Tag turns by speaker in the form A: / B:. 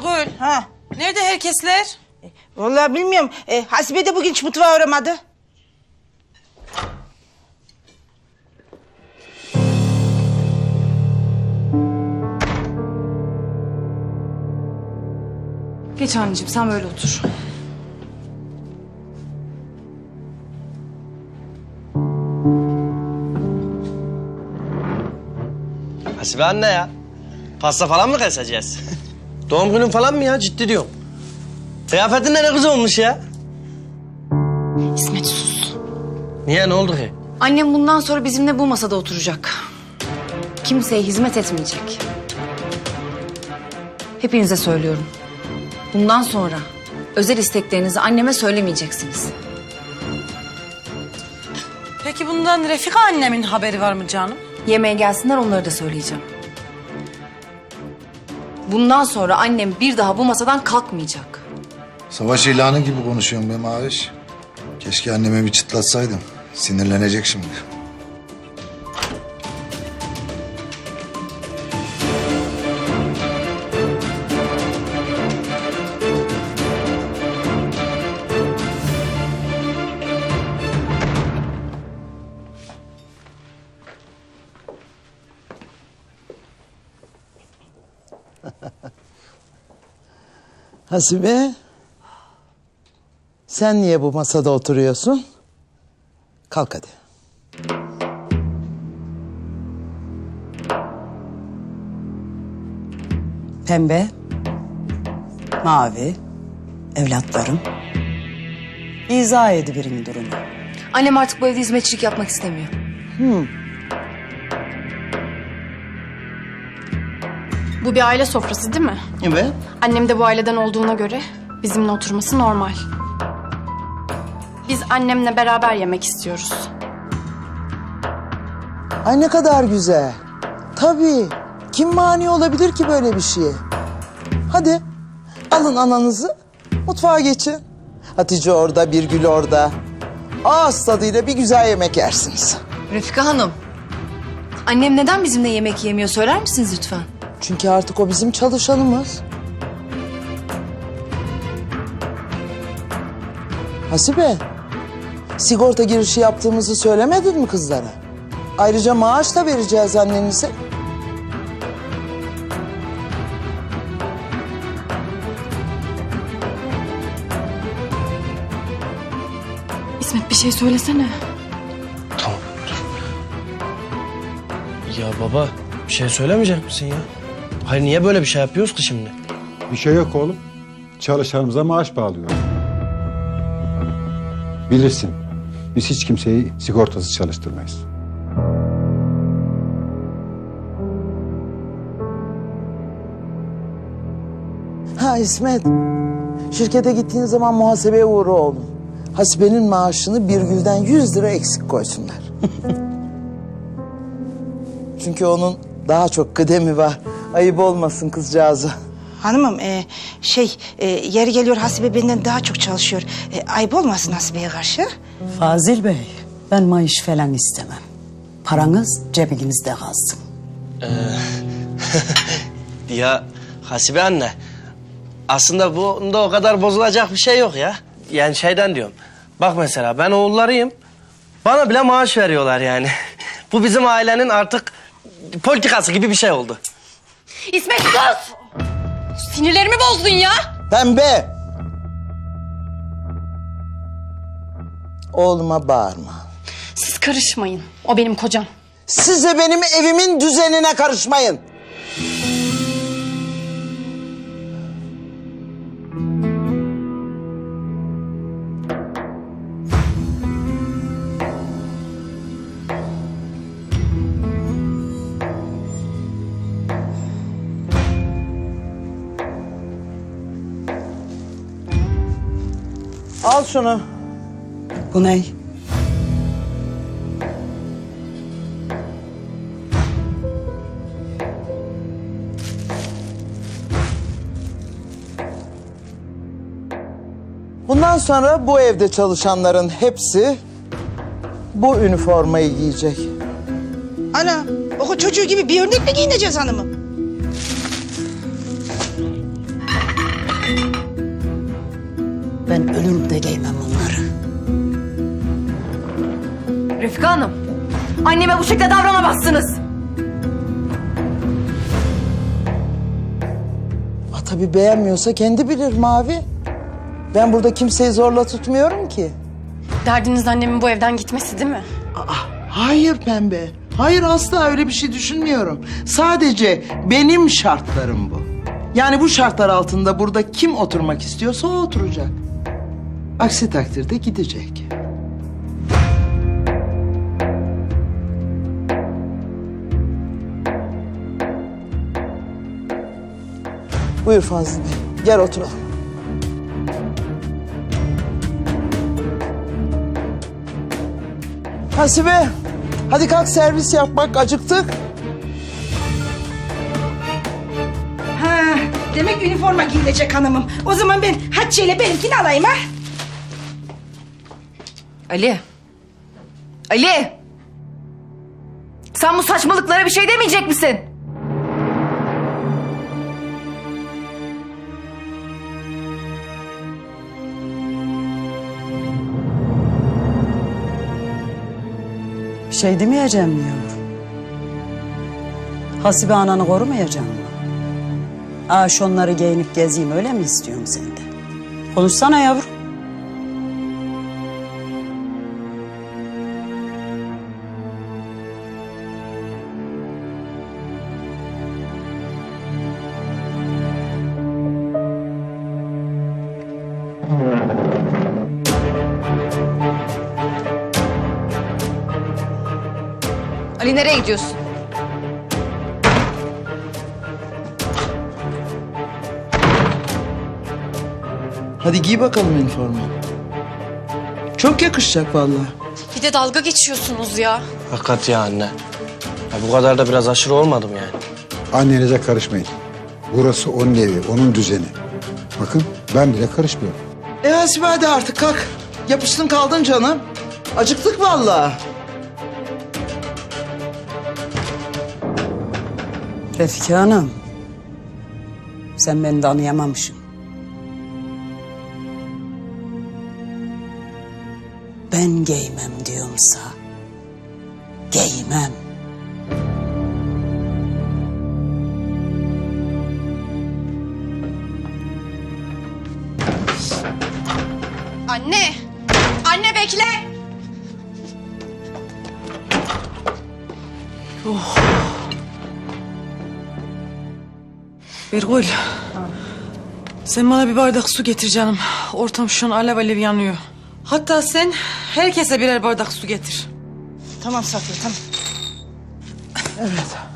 A: Birgül.
B: Ha.
A: Nerede herkesler?
B: Vallahi bilmiyorum. E, Hasibe de bugün hiç mutfağa uğramadı.
C: Geç anneciğim sen böyle otur.
D: Hasibe anne ya. Pasta falan mı keseceğiz? Doğum günün falan mı ya? Ciddi diyorum. Kıyafetin de ne güzel olmuş ya.
C: İsmet sus.
D: Niye ne oldu ki?
C: Annem bundan sonra bizimle bu masada oturacak. Kimseye hizmet etmeyecek. Hepinize söylüyorum. Bundan sonra özel isteklerinizi anneme söylemeyeceksiniz.
A: Peki bundan Refika annemin haberi var mı canım?
C: Yemeğe gelsinler onları da söyleyeceğim. Bundan sonra annem bir daha bu masadan kalkmayacak.
E: Savaş ilanı gibi konuşuyorum be Maviş. Keşke anneme bir çıtlatsaydım. Sinirlenecek şimdi.
F: Hasibe. Sen niye bu masada oturuyorsun? Kalk hadi.
G: Pembe, mavi, evlatlarım. İzah ediverin durumu.
C: Annem artık bu evde hizmetçilik yapmak istemiyor.
H: Bu bir aile sofrası değil mi?
D: Evet.
H: Annem de bu aileden olduğuna göre bizimle oturması normal. Biz annemle beraber yemek istiyoruz.
F: Ay ne kadar güzel. Tabii. Kim mani olabilir ki böyle bir şeye? Hadi alın ananızı mutfağa geçin. Hatice orada, Birgül orada. Ağız tadıyla bir güzel yemek yersiniz.
C: Refika Hanım. Annem neden bizimle yemek yemiyor söyler misiniz lütfen?
F: Çünkü artık o bizim çalışanımız. Hasibe, sigorta girişi yaptığımızı söylemedin mi kızlara? Ayrıca maaş da vereceğiz annenize.
H: İsmet bir şey söylesene.
D: Tamam dur. Ya baba bir şey söylemeyecek misin ya? Hayır niye böyle bir şey yapıyoruz ki şimdi?
I: Bir şey yok oğlum. Çalışanımıza maaş bağlıyor. Bilirsin. Biz hiç kimseyi sigortasız çalıştırmayız.
F: Ha İsmet, şirkete gittiğin zaman muhasebeye uğra oğlum. Hasibe'nin maaşını bir gülden yüz lira eksik koysunlar. Çünkü onun daha çok kıdemi var. Ayıp olmasın kızcağızı.
B: Hanımım e, şey e, yeri geliyor Hasibe benden daha çok çalışıyor. E, ayıp olmasın Hasibe'ye karşı.
G: Fazil Bey, ben maaş falan istemem. Paranız cebinizde kalsın.
D: Ya Hasibe anne aslında bunda o kadar bozulacak bir şey yok ya. Yani şeyden diyorum. Bak mesela ben oğullarıyım. Bana bile maaş veriyorlar yani. Bu bizim ailenin artık politikası gibi bir şey oldu.
H: İsmet sus! Sinirlerimi bozdun ya.
F: Pembe! Oğluma bağırma.
H: Siz karışmayın. O benim kocam.
F: Siz de benim evimin düzenine karışmayın. Al şunu.
G: Bu ne?
F: Bundan sonra bu evde çalışanların hepsi bu üniformayı giyecek.
B: Ana okul çocuğu gibi bir örnek mi giyineceğiz hanımım? ölürüm de giymem bunları.
C: Refika Hanım, anneme bu şekilde davranamazsınız.
F: Ha, tabii beğenmiyorsa kendi bilir Mavi. Ben burada kimseyi zorla tutmuyorum ki.
H: Derdiniz annemin bu evden gitmesi değil mi?
F: Aa, hayır Pembe. Hayır asla öyle bir şey düşünmüyorum. Sadece benim şartlarım bu. Yani bu şartlar altında burada kim oturmak istiyorsa o oturacak. Aksi takdirde gidecek. Buyur Fazlı Bey. Gel oturalım. Hasibe, hadi kalk servis yap bak acıktık.
B: Ha, demek üniforma giyilecek hanımım. O zaman ben Hatice ile benimkini alayım ha.
C: Ali. Ali. Sen bu saçmalıklara bir şey demeyecek misin?
G: Bir şey demeyeceğim mi yavrum? Hasibe ananı korumayacağım mı? Aa şunları giyinip gezeyim öyle mi istiyorsun sen de? Konuşsana yavrum.
C: Nereye gidiyorsun?
F: Hadi giy bakalım üniformayı. Çok yakışacak vallahi.
H: Bir de dalga geçiyorsunuz ya.
D: Hakikat ya anne. Ya bu kadar da biraz aşırı olmadım yani.
I: Annenize karışmayın. Burası onun evi, onun düzeni. Bakın ben bile karışmıyorum.
F: E Hasibe hadi artık kalk. Yapıştın kaldın canım. Acıktık vallahi.
G: Refika Hanım. Sen beni tanıyamamışsın. Ben giymem diyorumsa giymem.
H: Anne! Anne bekle!
A: Birgül. Sen bana bir bardak su getir canım. Ortam şu an alev alev yanıyor. Hatta sen herkese birer bardak su getir.
B: Tamam Safiye tamam.
F: Evet.